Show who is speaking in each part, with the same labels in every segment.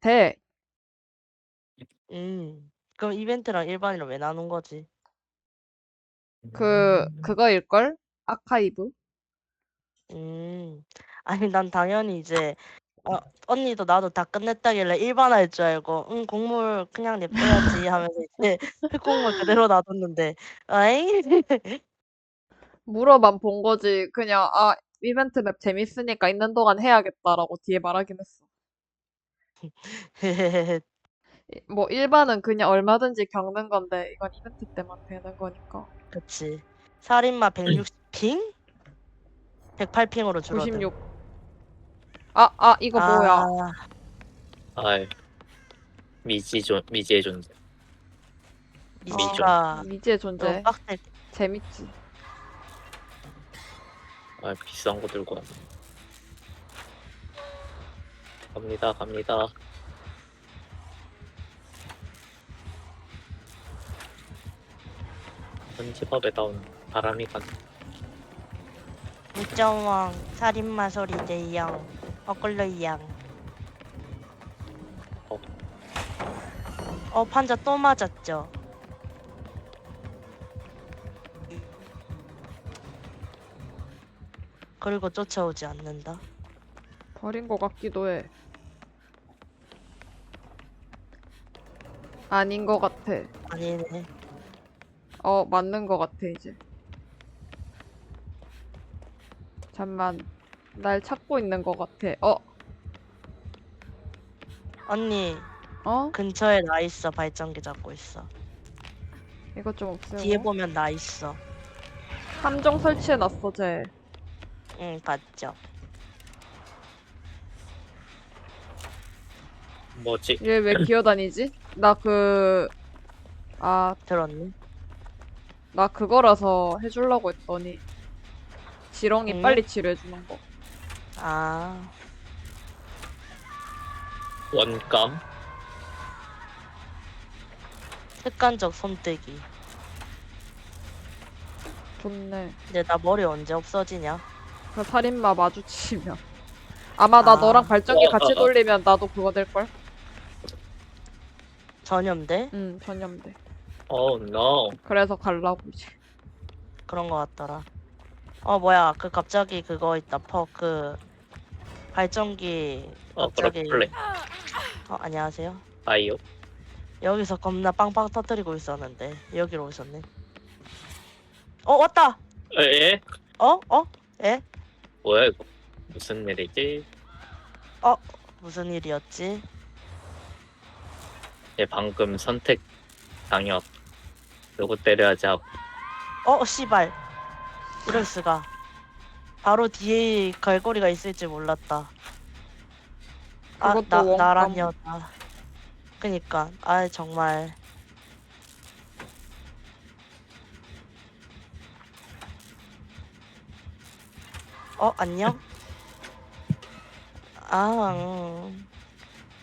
Speaker 1: 돼.
Speaker 2: 음. 그럼 이벤트랑 일반이랑 왜 나눈 거지?
Speaker 1: 그 그거일걸? 아카이브?
Speaker 2: 음. 아니 난 당연히 이제 어, 언니도 나도 다 끝냈다길래 일반 할줄 알고 응 곡물 그냥 냅둬야지 하면서 이제 흙곡물 그대로 놔뒀는데 아잉
Speaker 1: 물어만 본 거지. 그냥 아 이벤트 맵 재밌으니까 있는 동안 해야겠다라고 뒤에 말하긴 했어. 이- 뭐 일반은 그냥 얼마든지 겪는 건데 이건 이벤트 때만 되는 거니까.
Speaker 2: 그치 살인마 160핑? 108핑으로 줄어든
Speaker 1: 96. 아, 아 이거 뭐야?
Speaker 2: 아,
Speaker 3: 아 미지 존 미지의 존재.
Speaker 2: 미지가
Speaker 1: 미지의
Speaker 2: 너무
Speaker 1: 존재.
Speaker 2: 빡세
Speaker 1: 재밌지.
Speaker 3: 아 비싼 거 들고 왔네. 갑니다 갑니다. 현지밥에 나온 바람이 간.
Speaker 2: 무정왕 살인마 소리 대양 어글러 양
Speaker 3: 어.
Speaker 2: 어 판자 또 맞았죠 그리고 쫓아오지 않는다
Speaker 1: 버린 거 같기도 해. 아닌 거 같아.
Speaker 2: 아니네
Speaker 1: 어, 맞는 거 같아, 이제. 잠만. 날 찾고 있는 거 같아. 어,
Speaker 2: 언니
Speaker 1: 어?
Speaker 2: 근처에 나 있어 발전기 잡고 있어
Speaker 1: 이거 좀 없애고.
Speaker 2: 뒤에 보면 나 있어
Speaker 1: 함정 설치해놨어, 쟤.
Speaker 2: 응 봤죠
Speaker 3: 뭐지?
Speaker 1: 얘 왜 기어다니지? 나 그, 아,
Speaker 2: 들었니?
Speaker 1: 나 그거라서 해주려고 했더니. 지렁이
Speaker 2: 응?
Speaker 1: 빨리 치료해주는 거.
Speaker 2: 아
Speaker 3: 원감?
Speaker 2: 습관적 손떼기
Speaker 1: 좋네.
Speaker 2: 근데 나 머리 언제 없어지냐
Speaker 1: 그 살인마 마주치면. 아마 나
Speaker 2: 아.
Speaker 1: 너랑 발전기
Speaker 3: 어,
Speaker 1: 같이. 돌리면 나도 그거 될걸?
Speaker 2: 전염돼?
Speaker 1: 응, 전염돼.
Speaker 3: 어 no.
Speaker 1: 그래서 갈라고 이제.
Speaker 2: 그런 거 같더라. 어 뭐야 그 갑자기 그거 있다 퍼그 발전기
Speaker 3: 어
Speaker 2: 갑자기
Speaker 3: 그렇플레.
Speaker 2: 어 안녕하세요.
Speaker 3: 아이요.
Speaker 2: 여기서 겁나 빵빵 터뜨리고 있었는데 여기로 오셨네. 어 왔다.
Speaker 3: 에?
Speaker 2: 어 어? 에?
Speaker 3: 뭐야 이거? 무슨 일이지?
Speaker 2: 무슨 일이었지?
Speaker 3: 얘 방금 선택 당했. 누구 때려야지 하고.
Speaker 2: 어 씨발 이럴 수가. 바로 뒤에 갈고리가 있을지 몰랐다. 아
Speaker 1: 그것도
Speaker 2: 나
Speaker 1: 원감.
Speaker 2: 나란 여자. 그니까 아 정말. 어 안녕. 아 음.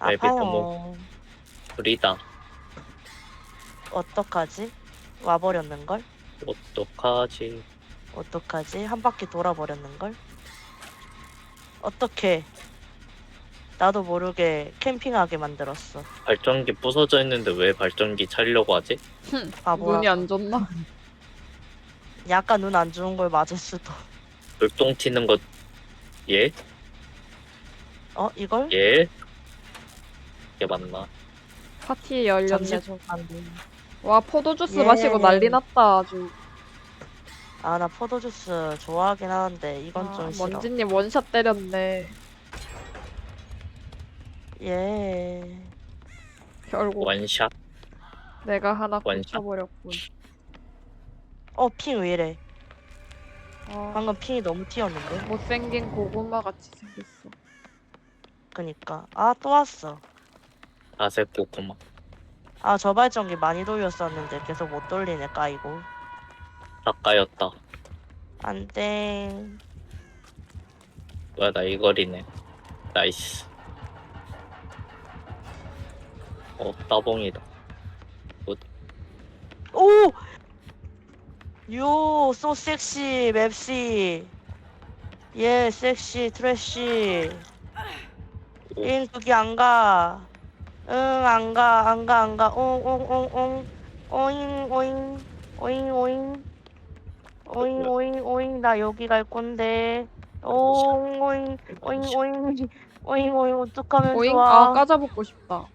Speaker 3: 왜
Speaker 2: 아파요.
Speaker 3: 비토모? 둘이다.
Speaker 2: 어떡하지? 와버렸는 걸?
Speaker 3: 어떡하지?
Speaker 2: 어떡하지? 한 바퀴 돌아버렸는 걸? 어떡해? 나도 모르게 캠핑하게 만들었어.
Speaker 3: 발전기 부서져 있는데 왜 발전기 차려고 하지?
Speaker 1: 흠,
Speaker 2: 바보야.
Speaker 1: 눈이 안 좋나?
Speaker 2: 약간 눈 안 좋은 걸 맞을 수도.
Speaker 3: 불똥 튀는 것 예?
Speaker 2: 어 이걸?
Speaker 3: 예? 이게 맞나?
Speaker 1: 파티에 열렸네,
Speaker 2: 잠시
Speaker 1: 저.
Speaker 2: 안 돼.
Speaker 1: 와, 포도주스
Speaker 2: 예.
Speaker 1: 마시고 난리 났다, 아주.
Speaker 2: 아 나 포도주스 좋아하긴 하는데 이건
Speaker 1: 아,
Speaker 2: 좀 싫어.
Speaker 1: 먼지님 원샷 때렸네.
Speaker 2: 예.
Speaker 1: 결국
Speaker 3: 원샷.
Speaker 1: 내가 하나
Speaker 3: 원샷.
Speaker 1: 꽂혀버렸군.
Speaker 2: 어핑 왜 이래?
Speaker 1: 아,
Speaker 2: 방금 핑이 너무 튀었는데.
Speaker 1: 못생긴 고구마 같이 생겼어.
Speaker 2: 그니까 아 또 왔어.
Speaker 3: 아색 고구마.
Speaker 2: 아 저 발전기 많이 돌렸었는데 계속 못 돌리네 까이고.
Speaker 3: 아까였다.
Speaker 2: 안돼.
Speaker 3: 뭐야 나 이거리네. 나이스. 어 따봉이다.
Speaker 2: 오! 요, so 섹시, 맵시. 예, 섹시, 트래쉬.
Speaker 3: 오.
Speaker 2: 응 거기 안가 응 안 가 안 가 안 가. 옹 옹 옹 옹. 오잉 오잉 오잉 오잉. 오잉 오잉 오잉. 나 여기 갈 건데. 옹 오잉 오잉 오잉. 오잉 오잉. 어떡하면
Speaker 1: 오잉?
Speaker 2: 좋아?
Speaker 1: 아 까자 먹고 싶다.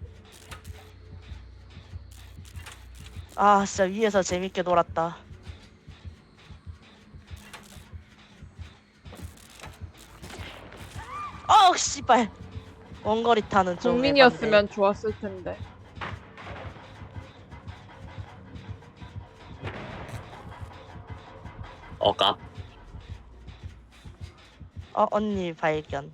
Speaker 2: 아 진짜 위에서 재밌게 놀았다. 어우 씨발 원거리 타는 좀
Speaker 1: 국민이었으면 좋았을 텐데.
Speaker 3: 어가
Speaker 2: 어 언니 발견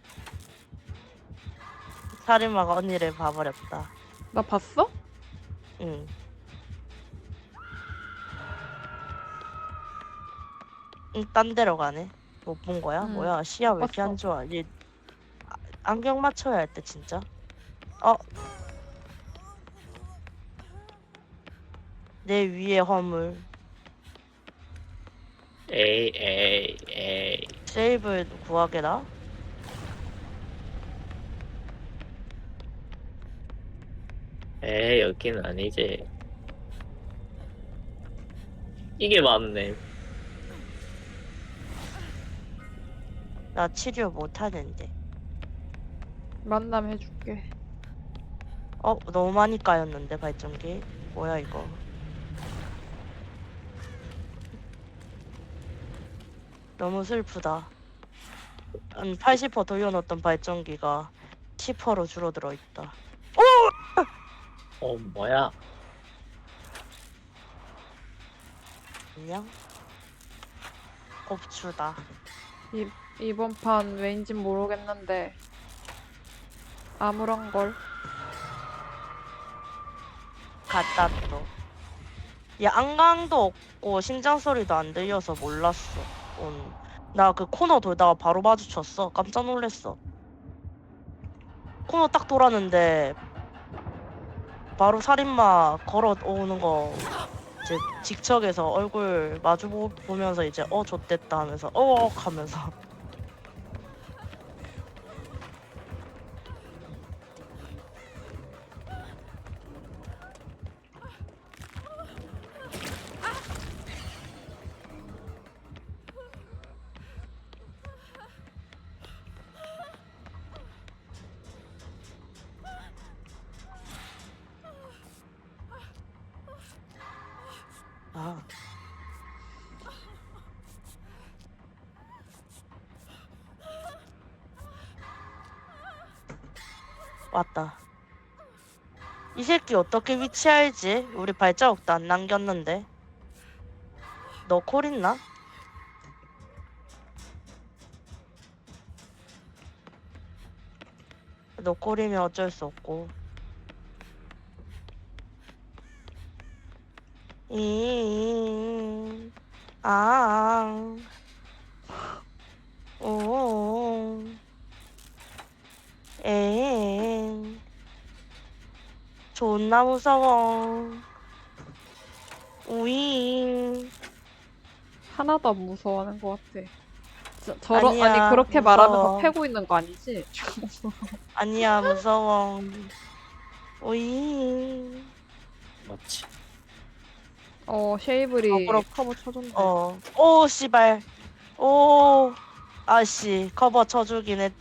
Speaker 2: 살인마가 언니를 봐버렸다
Speaker 1: 나 봤어?
Speaker 2: 응 응, 딴 데로 가네. 못 본 거야?
Speaker 1: 응,
Speaker 2: 뭐야? 시야 왜 이렇게. 안 좋아? 얘 아, 안경 맞춰야 할 때 진짜. 어. 내 위에 허물.
Speaker 3: 에이 에이 에이
Speaker 2: 세이블 구하게라.
Speaker 3: 에이 여기는 아니지 이게 맞네
Speaker 2: 나 치료 못 하는데.
Speaker 1: 만남 해줄게.
Speaker 2: 어, 너무 많이 까였는데 발전기. 뭐야 이거? 너무 슬프다. 한 80% 돌려놓던 발전기가 10%로 줄어들어 있다.
Speaker 3: 어 뭐야
Speaker 2: 안녕? 곱추다.
Speaker 1: 이번 판 왜인진 모르겠는데 아무런 걸.
Speaker 2: 갖다 또. 야 안강도 없고 심장 소리도 안 들려서 몰랐어. 나그 코너 돌다가 바로 마주쳤어. 깜짝 놀랐어. 코너 딱 돌았는데 바로 살인마 걸어 오는 거 이제 직척에서 얼굴 마주 보- 보면서 이제 어 좆됐다 하면서 어억 하면서 아 왔다. 이 새끼 어떻게 위치 알지? 우리 발자국도 안 남겼는데. 너 콜 있나? 너 콜이면 어쩔 수 없고. 이, 아, 오, 엥, 존나 무서워. 우잉.
Speaker 1: 하나도 안 무서워하는 것 같아. 저, 저런
Speaker 2: 아니야,
Speaker 1: 아니 그렇게
Speaker 2: 무서워.
Speaker 1: 말하면서 패고 있는 거 아니지?
Speaker 2: 아니야, 무서워. 우잉.
Speaker 3: 맞지
Speaker 1: 어 쉐이블이
Speaker 2: 어, 그럼-
Speaker 1: 커버 쳐준대.
Speaker 2: 어, 오, 씨발. 오, 아씨, 커버 쳐주긴 했.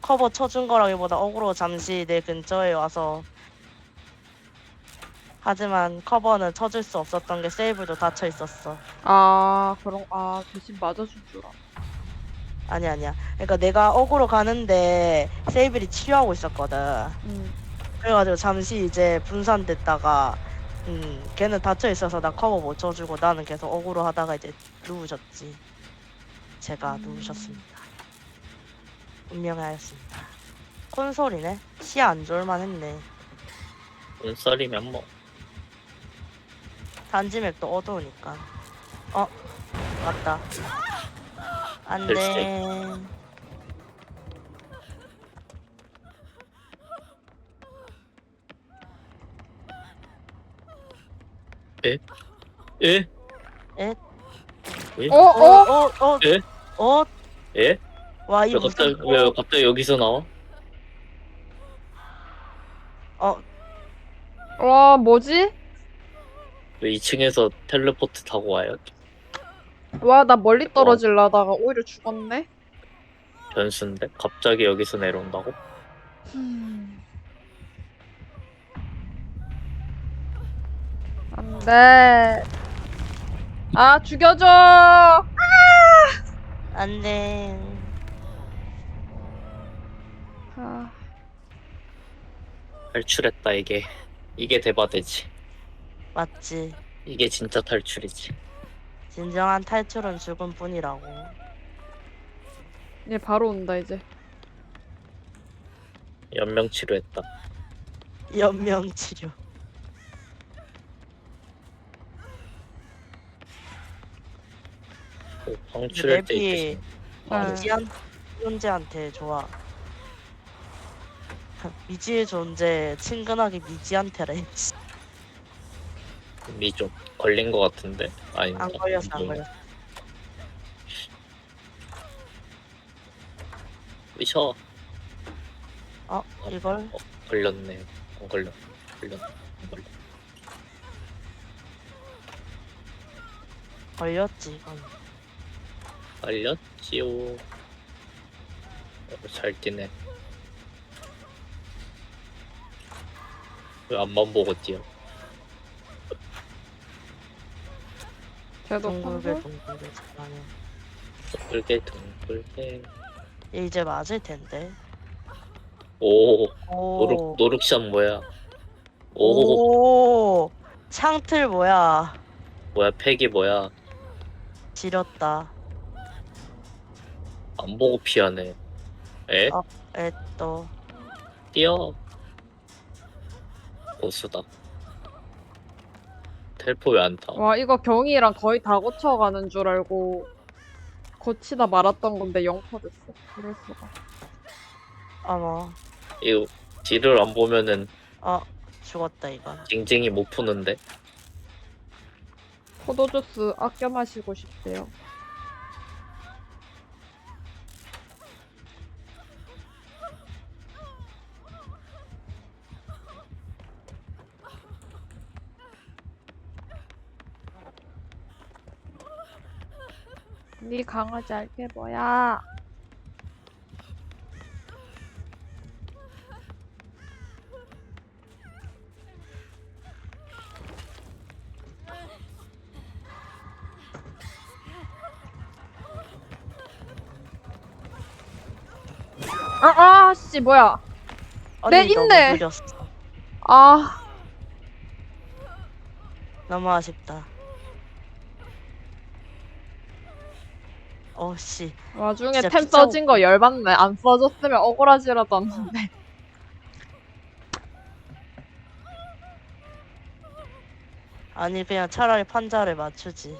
Speaker 2: 커버 쳐준 거라기보다 어그로 잠시 내 근처에 와서. 하지만 커버는 쳐줄 수 없었던 게 세이블도 닫혀 있었어.
Speaker 1: 아 그런 아 대신 맞아줄 줄 알아.
Speaker 2: 아니 아니야. 그러니까 내가 어그로 가는데 세이블이 치유하고 있었거든.
Speaker 1: 음.
Speaker 2: 그래가지고 잠시 이제 분산됐다가 음 걔는 닫혀 있어서 나 커버 못 쳐주고 나는 계속 어그로 하다가 이제 누우셨지. 제가
Speaker 1: 음.
Speaker 2: 누우셨습니다. 운명하였습니다. 콘솔이네. 시야 안 좋을만 했네.
Speaker 3: 눈썰이면 뭐
Speaker 2: 단지 맵도 어두우니까. 어 맞다. 안
Speaker 3: 글쎄.
Speaker 2: 돼.
Speaker 3: 에?
Speaker 2: 에?
Speaker 1: 어, 어?
Speaker 2: 어, 어,
Speaker 3: 예?
Speaker 2: 어,
Speaker 3: 에?
Speaker 2: 와,
Speaker 3: 이거 갑자기
Speaker 2: 무슨
Speaker 3: 왜 갑자기 여기서 나와?
Speaker 1: 어, 와, 뭐지?
Speaker 3: 왜 2층에서 텔레포트 타고 와요?
Speaker 1: 와, 나 멀리 어. 떨어질라다가 오히려 죽었네.
Speaker 3: 변수인데 갑자기 여기서 내려온다고?
Speaker 1: 음. 안 돼. 아, 죽여줘!
Speaker 2: 안돼.
Speaker 1: 아,
Speaker 3: 탈출했다 이게. 이게 대바대지.
Speaker 2: 맞지.
Speaker 3: 이게 진짜 탈출이지.
Speaker 2: 진정한 탈출은 죽음 뿐이라고.
Speaker 1: 얘 바로 온다, 이제.
Speaker 3: 연명 치료했다.
Speaker 2: 연명 치료.
Speaker 3: 그 방출할 때
Speaker 2: 맵이
Speaker 3: 있겠지.
Speaker 1: 아.
Speaker 2: 미지한 존재한테 좋아. 미지의 존재 친근하게 미지한테래.
Speaker 3: 이미 좀 걸린 것 같은데 아닌가?
Speaker 2: 안 걸렸어 안 걸렸어.
Speaker 3: 미쳐
Speaker 2: 어 이걸
Speaker 3: 어, 걸렸네. 안 걸렸. 걸렸. 안 걸렸.
Speaker 2: 걸렸지 이건.
Speaker 3: 걸렸지요. 어, 잘 뛰네. 왜 앞만 보고 뛰어?
Speaker 1: 쟤도
Speaker 2: 둥글게
Speaker 1: 펑글?
Speaker 2: 둥글게 잘하네.
Speaker 3: 둥글게 둥글게.
Speaker 2: 얘 이제 맞을 텐데.
Speaker 3: 오
Speaker 2: 오.
Speaker 3: 노룩 노룩샷 뭐야? 오,
Speaker 2: 오. 창틀 뭐야?
Speaker 3: 뭐야 팩이 뭐야?
Speaker 2: 지렸다.
Speaker 3: 안 보고 피하네. 에?
Speaker 2: 어. 에또
Speaker 3: 뛰어. 고수다. 텔포 왜 안 타?
Speaker 1: 와, 이거 경이랑 거의 다 고쳐가는 줄 알고 고치다 말았던 건데 0% 됐어. 이럴 수가.
Speaker 2: 어머.
Speaker 3: 이거 뒤를 안 보면은
Speaker 2: 어 죽었다 이건.
Speaker 3: 징징이 못 푸는데.
Speaker 1: 포도주스 아껴 마시고 싶대요. 네 강아지 알게 뭐야? 아, 아, 씨, 뭐야? 네,
Speaker 2: 언니 너무
Speaker 1: 있네.
Speaker 2: 느렸어.
Speaker 1: 아,
Speaker 2: 너무 아쉽다. 어씨.
Speaker 1: 와중에
Speaker 2: 진짜
Speaker 1: 템
Speaker 2: 피자
Speaker 1: 써진 거 열받네. 안 써줬으면 억울하지라도 않는데.
Speaker 2: 아니 그냥 차라리 판자를 맞추지.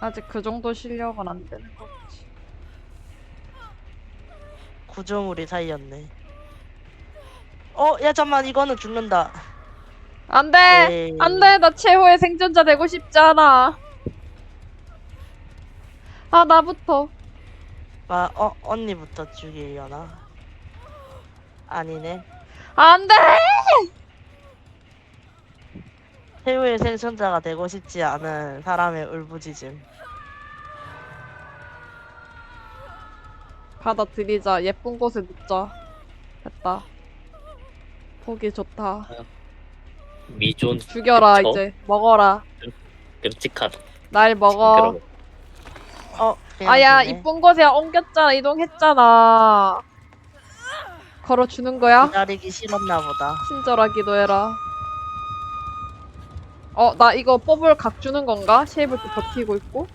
Speaker 1: 아직 그 정도 실력은 안 되는 거지.
Speaker 2: 구조물이 살렸네. 어, 야 잠만 이거는 죽는다.
Speaker 1: 안 돼!
Speaker 2: 에이.
Speaker 1: 안 돼! 나 최후의 생존자 되고 싶지 않아. 아, 나부터.
Speaker 2: 아, 어 언니부터 죽이려나? 아니네.
Speaker 1: 안 돼!
Speaker 2: 최후의 생존자가 되고 싶지 않은 사람의 울부짖음.
Speaker 1: 받아들이자. 예쁜 곳에 눕자. 됐다. 보기 좋다.
Speaker 3: 미존
Speaker 1: 죽여라,
Speaker 3: 그쵸?
Speaker 1: 이제. 먹어라.
Speaker 3: 끔찍하다.
Speaker 1: 날 먹어.
Speaker 3: 징그러워.
Speaker 1: 아야. 이쁜 곳에 옮겼잖아. 이동했잖아. 걸어주는 거야?
Speaker 2: 기다리기 싫었나 보다.
Speaker 1: 친절하기도 해라. 어, 나 이거 뽑을 각 주는 건가? 쉐이블도 버티고 있고.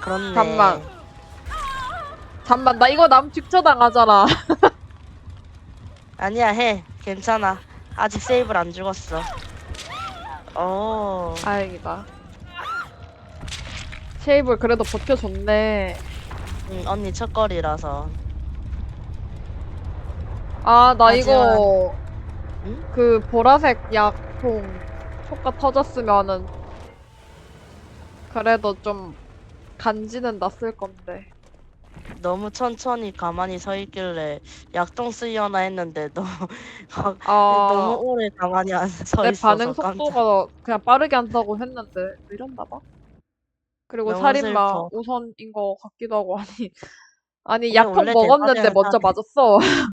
Speaker 2: 그렇네.
Speaker 1: 잠만. 잠만, 나 이거 남 직처당하잖아.
Speaker 2: 아니야 해. 괜찮아. 아직 세이브를 안 죽었어. 어.
Speaker 1: 다행이다. 쉐이블 그래도 버텨줬네.
Speaker 2: 응, 언니 첫걸이라서.
Speaker 1: 아, 나 이거
Speaker 2: 응?
Speaker 1: 그 보라색 약통 효과 터졌으면은 그래도 좀 간지는 났을 건데.
Speaker 2: 너무 천천히 가만히 서 있길래 약정 쓰려나 했는데 너무
Speaker 1: 아,
Speaker 2: 너무 오래 가만히
Speaker 1: 안서내
Speaker 2: 있어서
Speaker 1: 반응
Speaker 2: 깜짝
Speaker 1: 속도가 그냥 빠르게 한다고 했는데 왜 이랬나 봐. 그리고
Speaker 2: 너무
Speaker 1: 살인마
Speaker 2: 슬퍼.
Speaker 1: 우선인 거 같기도 하고 아니 아니
Speaker 2: 원래
Speaker 1: 먹었는데 먼저
Speaker 2: 다-
Speaker 1: 맞았어.